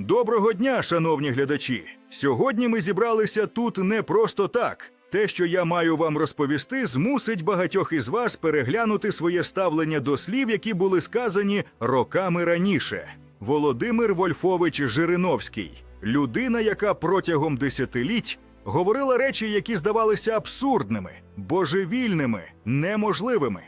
Доброго дня, шановні глядачі! Сьогодні ми зібралися тут не просто так. Те, що я маю вам розповісти, змусить багатьох із вас переглянути своє ставлення до слів, які були сказані роками раніше. Володимир Вольфович Жириновський, людина, яка протягом десятиліть говорила речі, які здавалися абсурдними, божевільними, неможливими.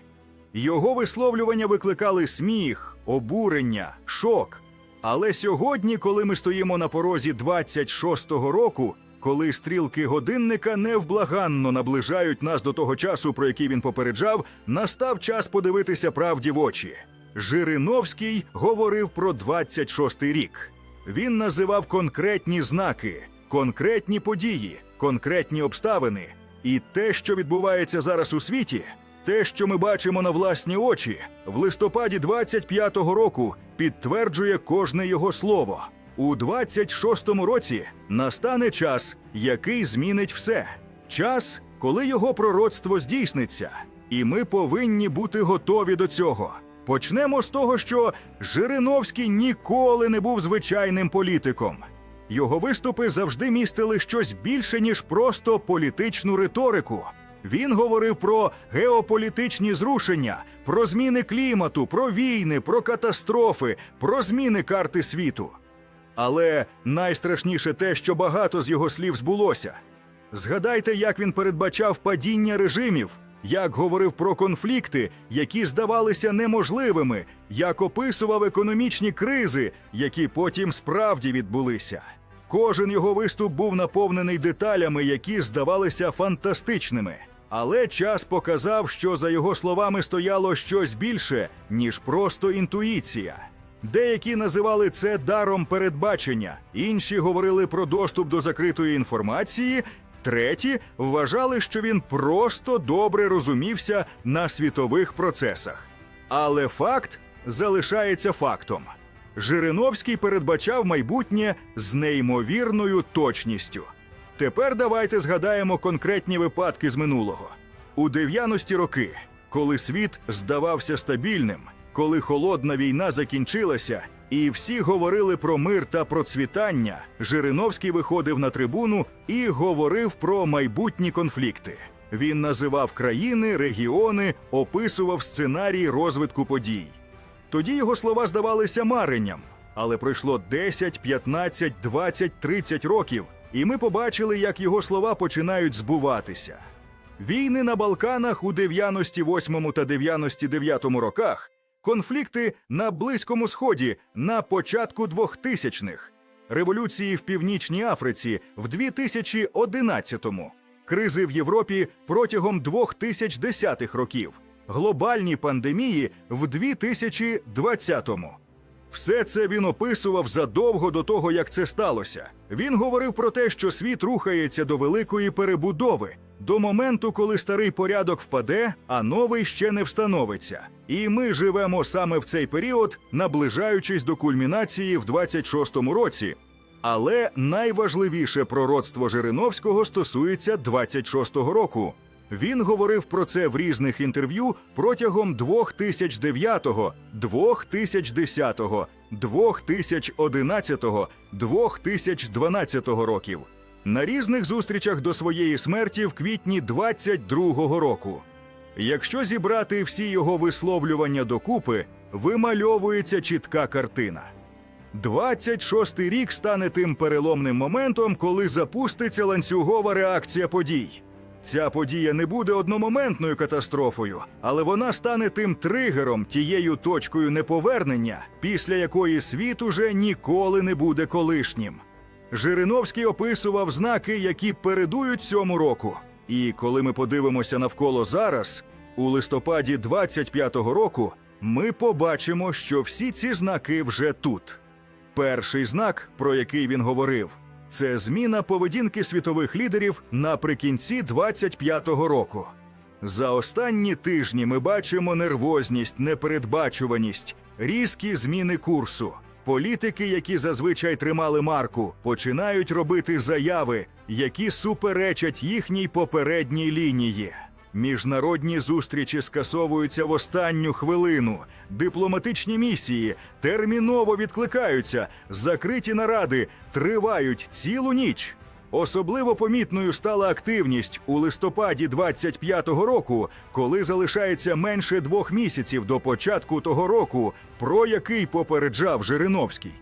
Його висловлювання викликали сміх, обурення, шок. Але сьогодні, коли ми стоїмо на порозі 26-го року, коли стрілки годинника невблаганно наближають нас до того часу, про який він попереджав, настав час подивитися правді в очі. Жириновський говорив про 26-й рік. Він називав конкретні знаки, конкретні події, конкретні обставини. І те, що відбувається зараз у світі, те, що ми бачимо на власні очі, в листопаді 25-го року підтверджує кожне його слово. У 26-му році настане час, який змінить все. Час, коли його пророцтво здійсниться, і ми повинні бути готові до цього. Почнемо з того, що Жириновський ніколи не був звичайним політиком. Його виступи завжди містили щось більше, ніж просто політичну риторику. Він говорив про геополітичні зрушення, про зміни клімату, про війни, про катастрофи, про зміни карти світу. Але найстрашніше те, що багато з його слів збулося. Згадайте, як він передбачав падіння режимів, як говорив про конфлікти, які здавалися неможливими, як описував економічні кризи, які потім справді відбулися. Кожен його виступ був наповнений деталями, які здавалися фантастичними. Але час показав, що за його словами стояло щось більше, ніж просто інтуїція. Деякі називали це даром передбачення, інші говорили про доступ до закритої інформації, треті вважали, що він просто добре розумівся на світових процесах. Але факт залишається фактом. Жириновський передбачав майбутнє з неймовірною точністю. Тепер давайте згадаємо конкретні випадки з минулого. У 90-ті роки, коли світ здавався стабільним, коли холодна війна закінчилася, і всі говорили про мир та процвітання, Жириновський виходив на трибуну і говорив про майбутні конфлікти. Він називав країни, регіони, описував сценарій розвитку подій. Тоді його слова здавалися маренням, але пройшло 10, 15, 20, 30 років, і ми побачили, як його слова починають збуватися. Війни на Балканах у 98 та 99 роках, конфлікти на Близькому Сході на початку 2000-х, революції в Північній Африці в 2011-му, кризи в Європі протягом 2010-х років, глобальні пандемії в 2020-му. Все це він описував задовго до того, як це сталося. Він говорив про те, що світ рухається до великої перебудови, до моменту, коли старий порядок впаде, а новий ще не встановиться. І ми живемо саме в цей період, наближаючись до кульмінації в 26-му році. Але найважливіше пророцтво Жириновського стосується 26-го року. Він говорив про це в різних інтерв'ю протягом 2009, 2010, 2011, 2012 років. На різних зустрічах до своєї смерті в квітні 22-го року. Якщо зібрати всі його висловлювання докупи, вимальовується чітка картина. 26-й рік стане тим переломним моментом, коли запуститься ланцюгова реакція подій. Ця подія не буде одномоментною катастрофою, але вона стане тим тригером, тією точкою неповернення, після якої світ уже ніколи не буде колишнім. Жириновський описував знаки, які передують цьому року. І коли ми подивимося навколо зараз, у листопаді 25-го року, ми побачимо, що всі ці знаки вже тут. Перший знак, про який він говорив, це зміна поведінки світових лідерів наприкінці 25-го року. За останні тижні ми бачимо нервозність, непередбачуваність, різкі зміни курсу. Політики, які зазвичай тримали марку, починають робити заяви, які суперечать їхній попередній лінії. Міжнародні зустрічі скасовуються в останню хвилину. Дипломатичні місії терміново відкликаються. Закриті наради тривають цілу ніч. Особливо помітною стала активність у листопаді 25-го року, коли залишається менше двох місяців до початку того року, про який попереджав Жириновський.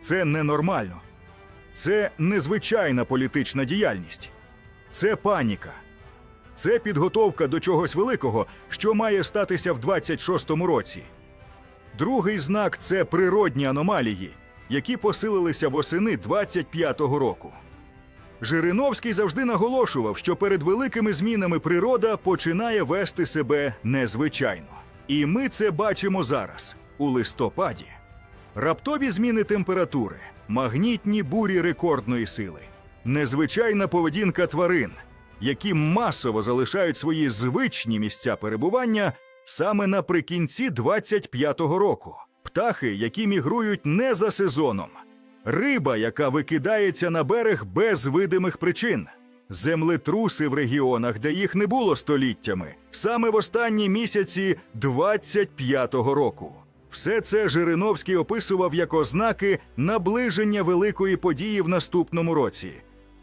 Це ненормально. Це незвичайна політична діяльність. Це паніка. Це підготовка до чогось великого, що має статися в 26-му році. Другий знак це природні аномалії, які посилилися восени 25-го року. Жириновський завжди наголошував, що перед великими змінами природа починає вести себе незвичайно. І ми це бачимо зараз, у листопаді. Раптові зміни температури, магнітні бурі рекордної сили, незвичайна поведінка тварин, які масово залишають свої звичні місця перебування саме наприкінці 25-го року. Птахи, які мігрують не за сезоном, риба, яка викидається на берег без видимих причин, землетруси в регіонах, де їх не було століттями, саме в останні місяці 25-го року. Все це Жириновський описував як ознаки наближення великої події в наступному році.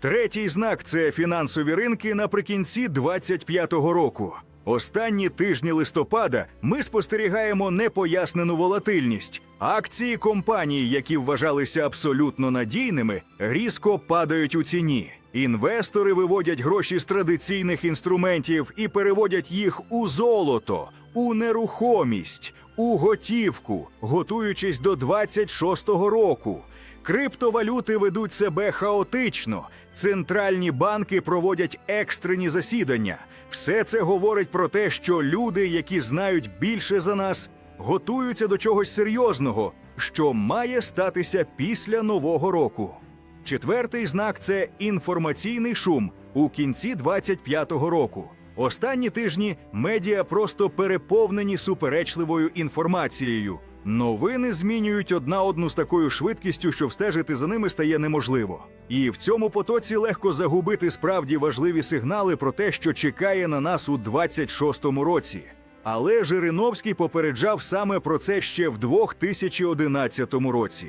Третій знак це фінансові ринки наприкінці 25-го року. Останні тижні листопада ми спостерігаємо непояснену волатильність. Акції компаній, які вважалися абсолютно надійними, різко падають у ціні. Інвестори виводять гроші з традиційних інструментів і переводять їх у золото, у нерухомість, у готівку, готуючись до 26-го року. Криптовалюти ведуть себе хаотично. Центральні банки проводять екстрені засідання. Все це говорить про те, що люди, які знають більше за нас, готуються до чогось серйозного, що має статися після нового року. Четвертий знак це інформаційний шум у кінці 25-го року. Останні тижні медіа просто переповнені суперечливою інформацією. Новини змінюють одна одну з такою швидкістю, що встежити за ними стає неможливо. І в цьому потоці легко загубити справді важливі сигнали про те, що чекає на нас у 26-му році. Але Жириновський попереджав саме про це ще в 2011 році.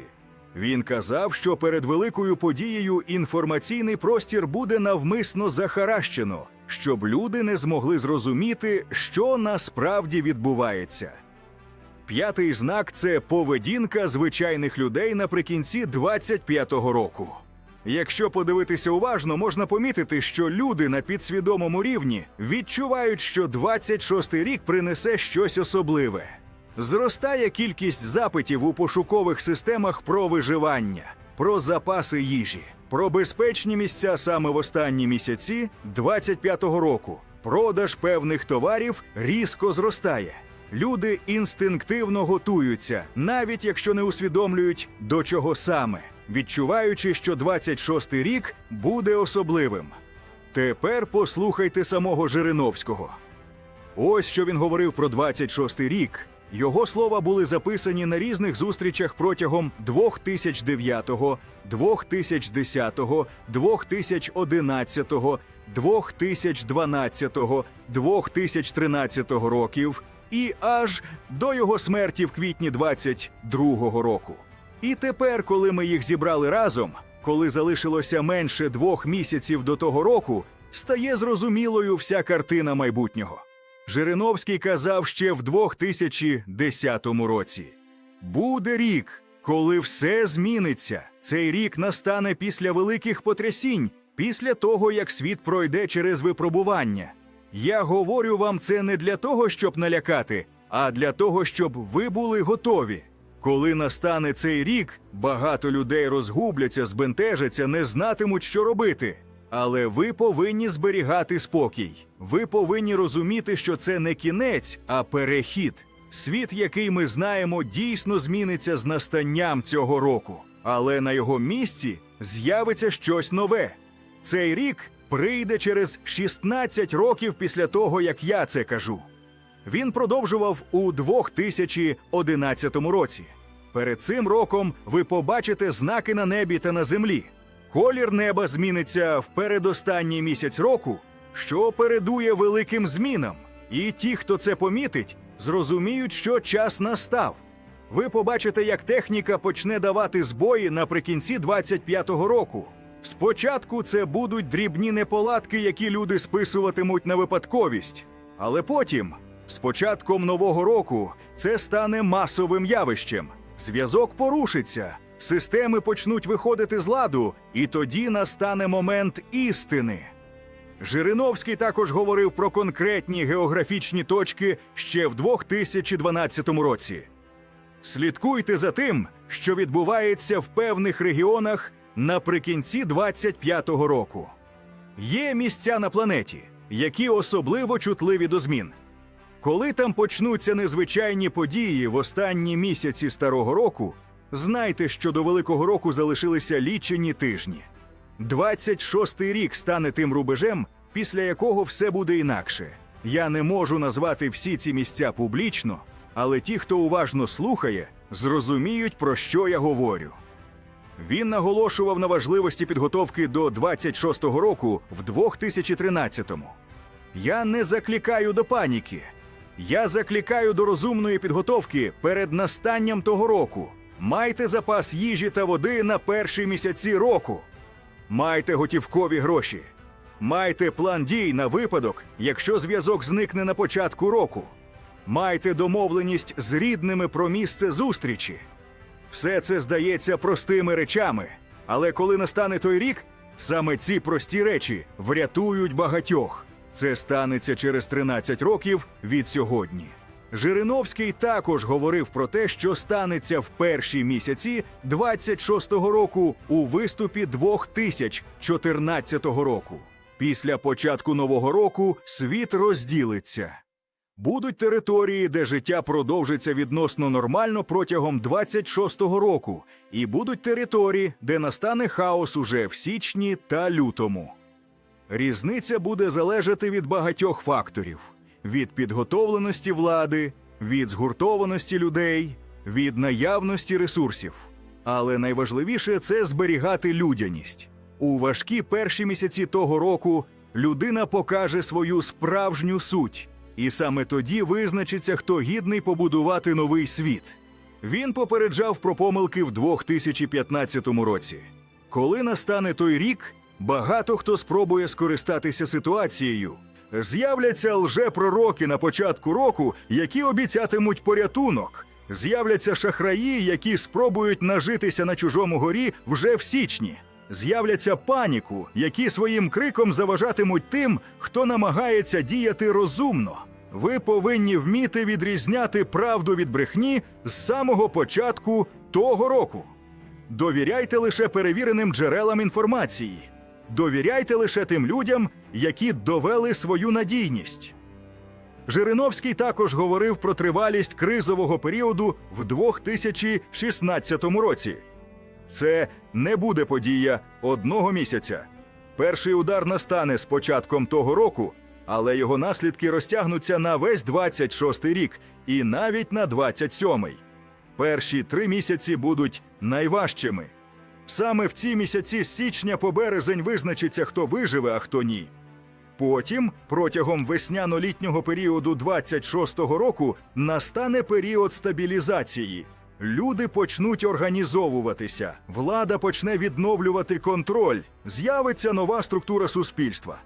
Він казав, що перед великою подією інформаційний простір буде навмисно захаращено, щоб люди не змогли зрозуміти, що насправді відбувається. П'ятий знак це поведінка звичайних людей наприкінці 25-го року. Якщо подивитися уважно, можна помітити, що люди на підсвідомому рівні відчувають, що 26-й рік принесе щось особливе. Зростає кількість запитів у пошукових системах про виживання, про запаси їжі, про безпечні місця саме в останні місяці 25-го року. Продаж певних товарів різко зростає. Люди інстинктивно готуються, навіть якщо не усвідомлюють, до чого саме, відчуваючи, що 26-й рік буде особливим. Тепер послухайте самого Жириновського. Ось що він говорив про 26-й рік. Його слова були записані на різних зустрічах протягом 2009, 2010, 2011, 2012, 2013 років і аж до його смерті в квітні 22-го року. І тепер, коли ми їх зібрали разом, коли залишилося менше двох місяців до того року, стає зрозумілою вся картина майбутнього. Жириновський казав ще в 2010 році: буде рік, коли все зміниться. Цей рік настане після великих потрясінь, після того, як світ пройде через випробування. Я говорю вам це не для того, щоб налякати, а для того, щоб ви були готові. Коли настане цей рік, багато людей розгубляться, збентежаться, не знатимуть, що робити. Але ви повинні зберігати спокій. Ви повинні розуміти, що це не кінець, а перехід. Світ, який ми знаємо, дійсно зміниться з настанням цього року, але на його місці з'явиться щось нове. Цей рік прийде через 16 років після того, як я це кажу. Він продовжував у 2011 році. Перед цим роком ви побачите знаки на небі та на землі. Колір неба зміниться в передостанній місяць року, що передує великим змінам, і ті, хто це помітить, зрозуміють, що час настав. Ви побачите, як техніка почне давати збої наприкінці 25-го року. Спочатку це будуть дрібні неполадки, які люди списуватимуть на випадковість. Але потім, з початком нового року, це стане масовим явищем. Зв'язок порушиться, системи почнуть виходити з ладу, і тоді настане момент істини. Жириновський також говорив про конкретні географічні точки ще в 2012 році. Слідкуйте за тим, що відбувається в певних регіонах наприкінці 25-го року. Є місця на планеті, які особливо чутливі до змін. Коли там почнуться незвичайні події в останні місяці старого року, знайте, що до Великого року залишилися лічені тижні. 26-й рік стане тим рубежем, після якого все буде інакше. Я не можу назвати всі ці місця публічно, але ті, хто уважно слухає, зрозуміють, про що я говорю. Він наголошував на важливості підготовки до 26-го року в 2013-му. Я не закликаю до паніки. Я закликаю до розумної підготовки перед настанням того року. Майте запас їжі та води на перші місяці року. Майте готівкові гроші. Майте план дій на випадок, якщо зв'язок зникне на початку року. Майте домовленість з рідними про місце зустрічі. Все це здається простими речами, але коли настане той рік, саме ці прості речі врятують багатьох. Це станеться через 13 років від сьогодні. Жириновський також говорив про те, що станеться в перші місяці 26-го року у виступі 2014 року. Після початку нового року світ розділиться. Будуть території, де життя продовжиться відносно нормально протягом 26-го року, і будуть території, де настане хаос уже в січні та лютому. Різниця буде залежати від багатьох факторів: від підготовленості влади, від згуртованості людей, від наявності ресурсів. Але найважливіше це зберігати людяність. У важкі перші місяці того року людина покаже свою справжню суть, і саме тоді визначиться, хто гідний побудувати новий світ. Він попереджав про помилки в 2015 році. Коли настане той рік, багато хто спробує скористатися ситуацією. З'являться лжепророки на початку року, які обіцятимуть порятунок. З'являться шахраї, які спробують нажитися на чужому горі вже в січні. З'являться паніку, які своїм криком заважатимуть тим, хто намагається діяти розумно. Ви повинні вміти відрізняти правду від брехні з самого початку того року. Довіряйте лише перевіреним джерелам інформації. Довіряйте лише тим людям, які довели свою надійність. Жириновський також говорив про тривалість кризового періоду в 2016 році. Це не буде подія одного місяця. Перший удар настане з початком того року, але його наслідки розтягнуться на весь 26-й рік і навіть на 27-й. Перші три місяці будуть найважчими. Саме в ці місяці з січня по березень визначиться, хто виживе, а хто ні. Потім, протягом весняно-літнього періоду 26-го року, настане період стабілізації. Люди почнуть організовуватися, влада почне відновлювати контроль, з'явиться нова структура суспільства.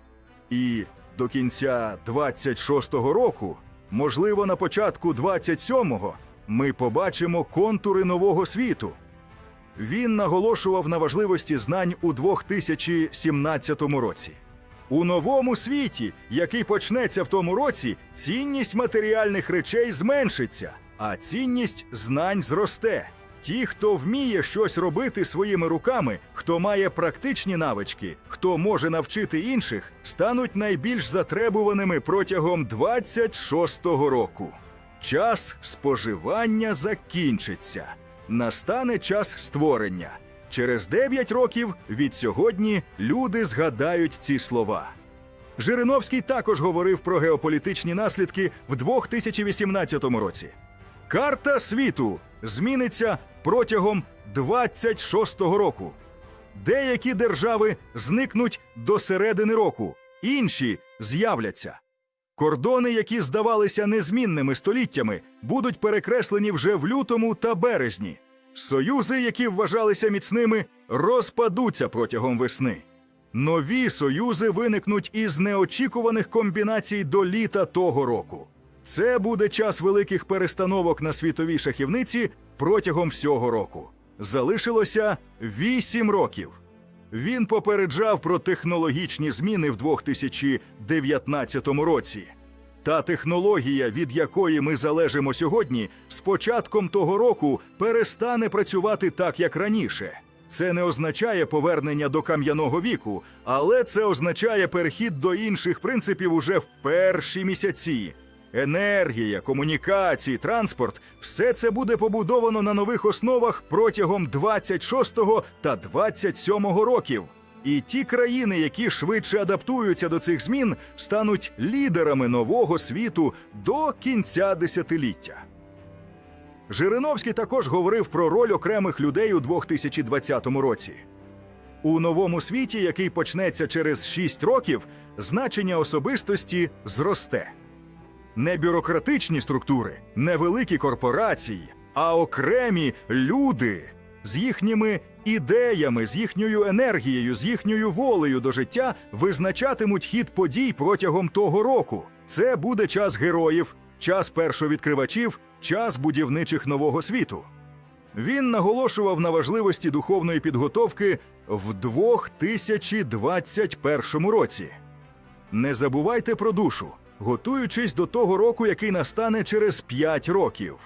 І до кінця 26-го року, можливо, на початку 27-го, ми побачимо контури нового світу. Він наголошував на важливості знань у 2017 році. У новому світі, який почнеться в тому році, цінність матеріальних речей зменшиться, а цінність знань зросте. Ті, хто вміє щось робити своїми руками, хто має практичні навички, хто може навчити інших, стануть найбільш затребуваними протягом 26-го року. Час споживання закінчиться. Настане час створення. Через 9 років від сьогодні люди згадають ці слова. Жириновський також говорив про геополітичні наслідки в 2018 році. Карта світу зміниться протягом 26-го року. Деякі держави зникнуть до середини року, інші з'являться. Кордони, які здавалися незмінними століттями, будуть перекреслені вже в лютому та березні. Союзи, які вважалися міцними, розпадуться протягом весни. Нові союзи виникнуть із неочікуваних комбінацій до літа того року. Це буде час великих перестановок на світовій шахівниці протягом всього року. Залишилося вісім років. Він попереджав про технологічні зміни в 2019 році. Та технологія, від якої ми залежимо сьогодні, з початком того року перестане працювати так, як раніше. Це не означає повернення до кам'яного віку, але це означає перехід до інших принципів уже в перші місяці. Енергія, комунікації, транспорт все це буде побудовано на нових основах протягом 26 та 27 років. І ті країни, які швидше адаптуються до цих змін, стануть лідерами нового світу до кінця десятиліття. Жириновський також говорив про роль окремих людей у 2020 році. У новому світі, який почнеться через 6 років, значення особистості зросте. Не бюрократичні структури, не великі корпорації, а окремі люди з їхніми ідеями, з їхньою енергією, з їхньою волею до життя визначатимуть хід подій протягом того року. Це буде час героїв, час першовідкривачів, час будівничих нового світу. Він наголошував на важливості духовної підготовки в 2021 році. Не забувайте про душу, готуючись до того року, який настане через 5 років.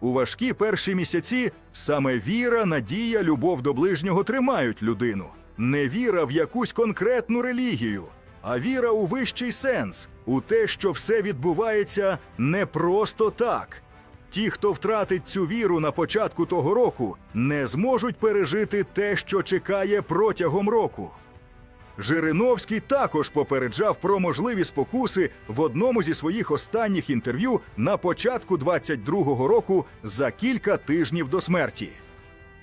У важкі перші місяці саме віра, надія, любов до ближнього тримають людину. Не віра в якусь конкретну релігію, а віра у вищий сенс, у те, що все відбувається не просто так. Ті, хто втратить цю віру на початку того року, не зможуть пережити те, що чекає протягом року. Жириновський також попереджав про можливі спокуси в одному зі своїх останніх інтерв'ю на початку 22-го року за кілька тижнів до смерті.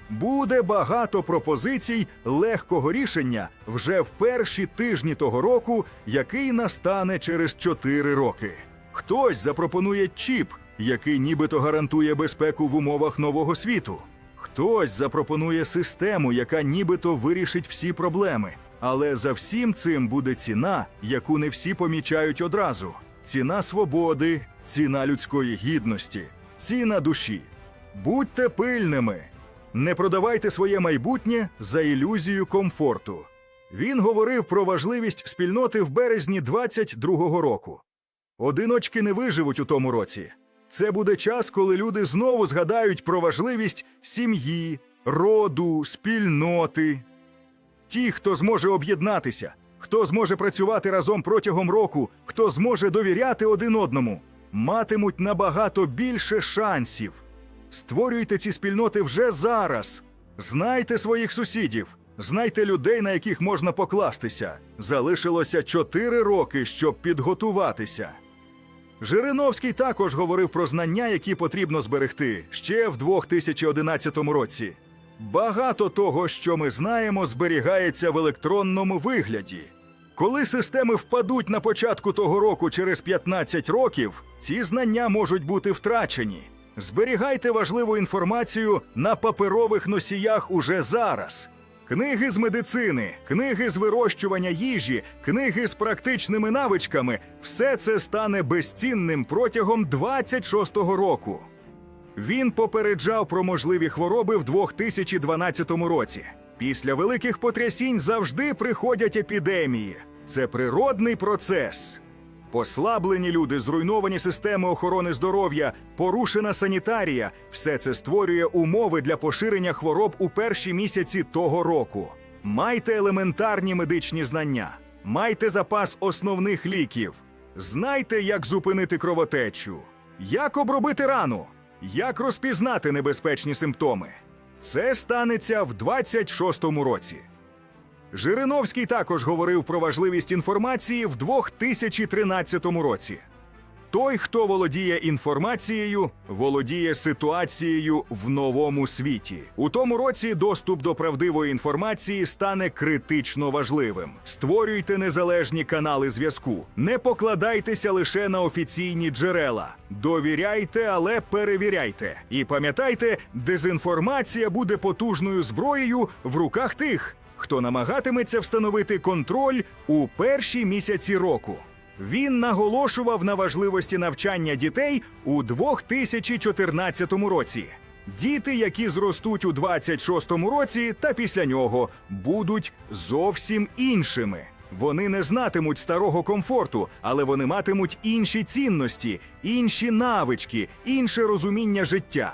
Буде багато пропозицій легкого рішення вже в перші тижні того року, який настане через 4 роки. Хтось запропонує чіп, який нібито гарантує безпеку в умовах нового світу. Хтось запропонує систему, яка нібито вирішить всі проблеми. Але за всім цим буде ціна, яку не всі помічають одразу: ціна свободи, ціна людської гідності, ціна душі. Будьте пильними, не продавайте своє майбутнє за ілюзію комфорту. Він говорив про важливість спільноти в березні 22-го року. Одиночки не виживуть у тому році. Це буде час, коли люди знову згадають про важливість сім'ї, роду, спільноти. Ті, хто зможе об'єднатися, хто зможе працювати разом протягом року, хто зможе довіряти один одному, матимуть набагато більше шансів. Створюйте ці спільноти вже зараз. Знайте своїх сусідів, знайте людей, на яких можна покластися. Залишилося чотири роки, щоб підготуватися. Жириновський також говорив про знання, які потрібно зберегти ще в 2011 році. Багато того, що ми знаємо, зберігається в електронному вигляді. Коли системи впадуть на початку того року через 15 років, ці знання можуть бути втрачені. Зберігайте важливу інформацію на паперових носіях уже зараз. Книги з медицини, книги з вирощування їжі, книги з практичними навичками все це стане безцінним протягом 26-го року. Він попереджав про можливі хвороби в 2012 році. Після великих потрясінь завжди приходять епідемії. Це природний процес. Послаблені люди, зруйновані системи охорони здоров'я, порушена санітарія все це створює умови для поширення хвороб у перші місяці того року. Майте елементарні медичні знання, майте запас основних ліків, знайте, як зупинити кровотечу, як обробити рану, як розпізнати небезпечні симптоми. Це станеться в 26-му році. Жириновський також говорив про важливість інформації в 2013 році. Той, хто володіє інформацією, володіє ситуацією в новому світі. У тому році доступ до правдивої інформації стане критично важливим. Створюйте незалежні канали зв'язку. Не покладайтеся лише на офіційні джерела. Довіряйте, але перевіряйте. І пам'ятайте, дезінформація буде потужною зброєю в руках тих, хто намагатиметься встановити контроль у перші місяці року. Він наголошував на важливості навчання дітей у 2014 році. Діти, які зростуть у 26-му році та після нього, будуть зовсім іншими. Вони не знатимуть старого комфорту, але вони матимуть інші цінності, інші навички, інше розуміння життя.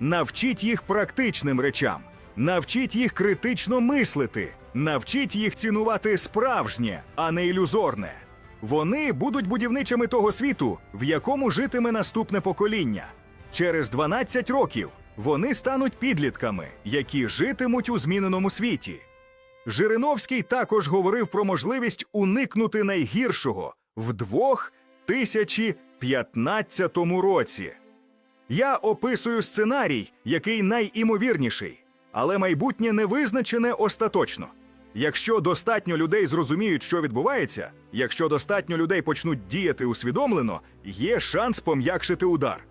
Навчіть їх практичним речам, навчіть їх критично мислити, навчіть їх цінувати справжнє, а не ілюзорне. Вони будуть будівничами того світу, в якому житиме наступне покоління. Через 12 років вони стануть підлітками, які житимуть у зміненому світі. Жириновський також говорив про можливість уникнути найгіршого в 2015 році. Я описую сценарій, який найімовірніший, але майбутнє не визначене остаточно. Якщо достатньо людей зрозуміють, що відбувається, якщо достатньо людей почнуть діяти усвідомлено, є шанс пом'якшити удар.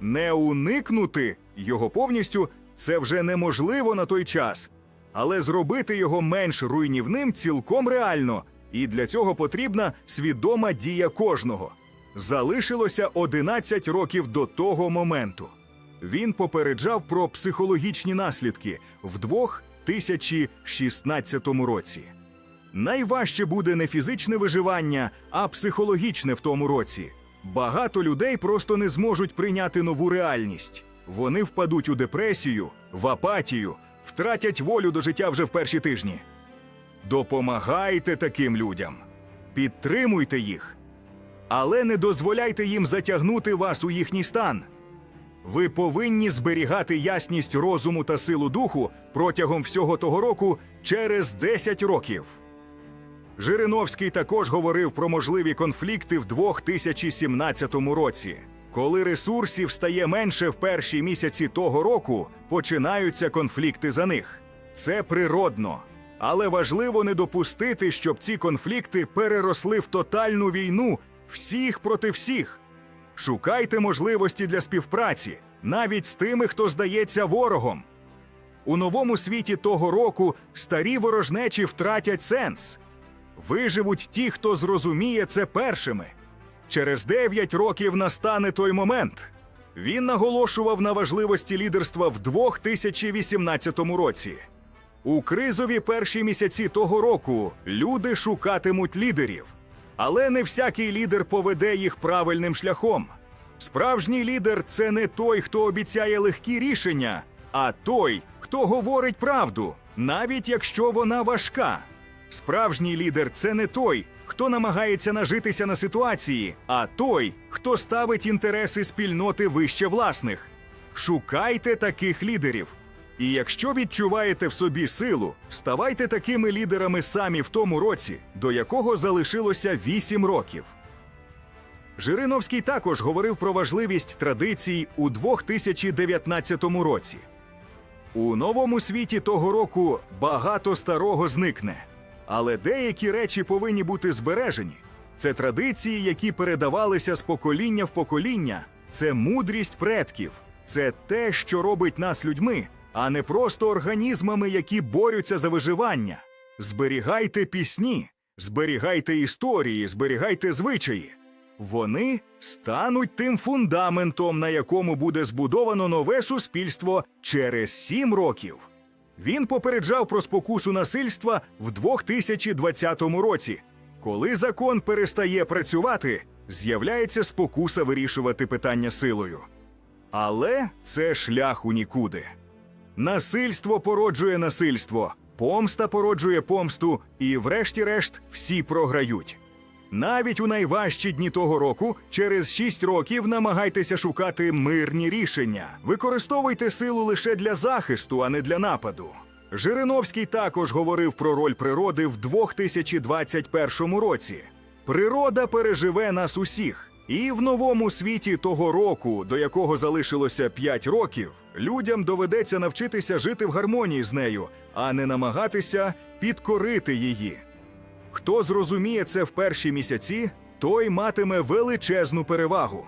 Не уникнути його повністю це вже неможливо на той час, але зробити його менш руйнівним цілком реально, і для цього потрібна свідома дія кожного. Залишилося 11 років до того моменту. Він попереджав про психологічні наслідки в 2016 році. Найважче буде не фізичне виживання, а психологічне в тому році. Багато людей просто не зможуть прийняти нову реальність. Вони впадуть у депресію, в апатію, втратять волю до життя вже в перші тижні. Допомагайте таким людям, підтримуйте їх, але не дозволяйте їм затягнути вас у їхній стан. Ви повинні зберігати ясність розуму та силу духу протягом всього того року через 10 років. Жириновський також говорив про можливі конфлікти в 2017 році. Коли ресурсів стає менше в перші місяці того року, починаються конфлікти за них. Це природно. Але важливо не допустити, щоб ці конфлікти переросли в тотальну війну всіх проти всіх. Шукайте можливості для співпраці, навіть з тими, хто здається ворогом. У новому світі того року старі ворожнечі втратять сенс. Виживуть ті, хто зрозуміє це першими. Через 9 років настане той момент. Він наголошував на важливості лідерства в 2018 році. У кризові перші місяці того року люди шукатимуть лідерів, але не всякий лідер поведе їх правильним шляхом. Справжній лідер це не той, хто обіцяє легкі рішення, а той, хто говорить правду, навіть якщо вона важка. Справжній лідер це не той, хто намагається нажитися на ситуації, а той, хто ставить інтереси спільноти вище власних. Шукайте таких лідерів. І якщо відчуваєте в собі силу, ставайте такими лідерами самі в тому році, до якого залишилося 8 років. Жириновський також говорив про важливість традицій у 2019 році. У новому світі того року багато старого зникне, але деякі речі повинні бути збережені. Це традиції, які передавалися з покоління в покоління. Це мудрість предків, це те, що робить нас людьми, а не просто організмами, які борються за виживання. Зберігайте пісні, зберігайте історії, зберігайте звичаї. Вони стануть тим фундаментом, на якому буде збудовано нове суспільство через сім років. Він попереджав про спокусу насильства в 2020 році. Коли закон перестає працювати, з'являється спокуса вирішувати питання силою. Але це шлях у нікуди. Насильство породжує насильство, помста породжує помсту, і, врешті-решт, всі програють. Навіть у найважчі дні того року, через 6 років намагайтеся шукати мирні рішення. Використовуйте силу лише для захисту, а не для нападу. Жириновський також говорив про роль природи в 2021 році. Природа переживе нас усіх, І в новому світі того року, до якого залишилося 5 років, людям доведеться навчитися жити в гармонії з нею, а не намагатися підкорити її. Хто зрозуміє це в перші місяці, той матиме величезну перевагу.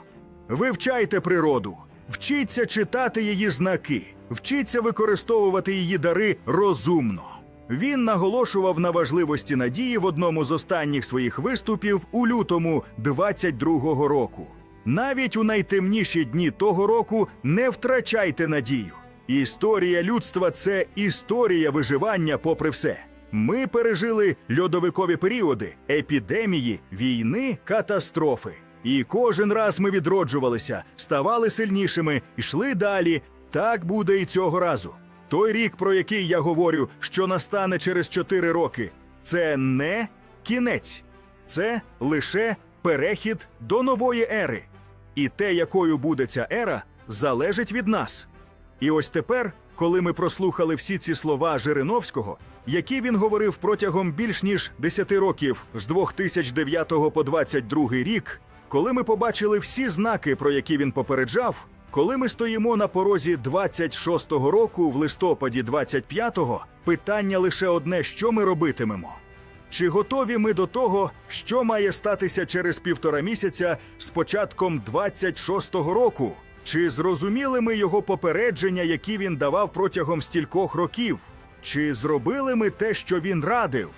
Вивчайте природу, вчіться читати її знаки, вчіться використовувати її дари розумно. Він наголошував на важливості надії в одному з останніх своїх виступів у лютому 22-го року. Навіть у найтемніші дні того року не втрачайте надію. Історія людства це історія виживання попри все. Ми пережили льодовикові періоди, епідемії, війни, катастрофи. І кожен раз ми відроджувалися, ставали сильнішими, йшли далі. Так буде і цього разу. Той рік, про який я говорю, що настане через 4 роки, це не кінець, це лише перехід до нової ери. І те, якою буде ця ера, залежить від нас. І ось тепер, коли ми прослухали всі ці слова Жириновського, які він говорив протягом більш ніж 10 років з 2009 по 22 рік, коли ми побачили всі знаки, про які він попереджав, коли ми стоїмо на порозі 26-го року в листопаді 25-го, питання лише одне, що ми робитимемо. Чи готові ми до того, що має статися через півтора місяця з початком 26-го року? Чи зрозуміли ми його попередження, які він давав протягом стількох років? Чи зробили ми те, що він радив?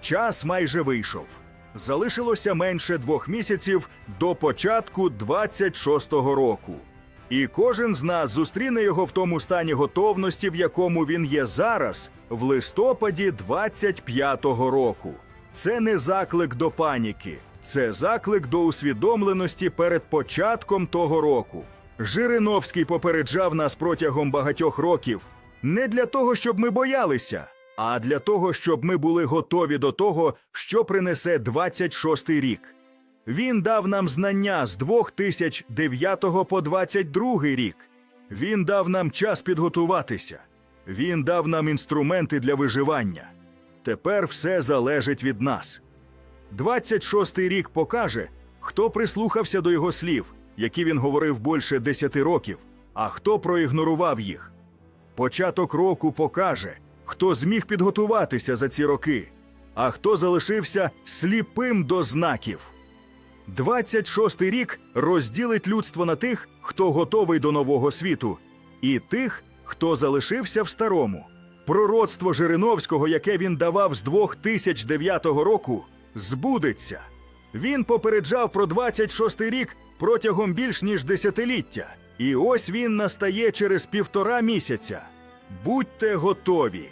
Час майже вийшов. Залишилося менше двох місяців до початку 26-го року. І кожен з нас зустріне його в тому стані готовності, в якому він є зараз, в листопаді 25-го року. Це не заклик до паніки, це заклик до усвідомленості перед початком того року. Жириновський попереджав нас протягом багатьох років не для того, щоб ми боялися, а для того, щоб ми були готові до того, що принесе 26-й рік. Він дав нам знання з 2009 по 22 рік. Він дав нам час підготуватися. Він дав нам інструменти для виживання. Тепер все залежить від нас. 26-й рік покаже, хто прислухався до його слів, які він говорив більше 10 років, а хто проігнорував їх. Початок року покаже, хто зміг підготуватися за ці роки, а хто залишився сліпим до знаків. 26-й рік розділить людство на тих, хто готовий до нового світу, і тих, хто залишився в старому. Пророцтво Жириновського, яке він давав з 2009 року, збудеться. Він попереджав про 26-й рік протягом більш ніж десятиліття. І ось він настає через півтора місяця. Будьте готові.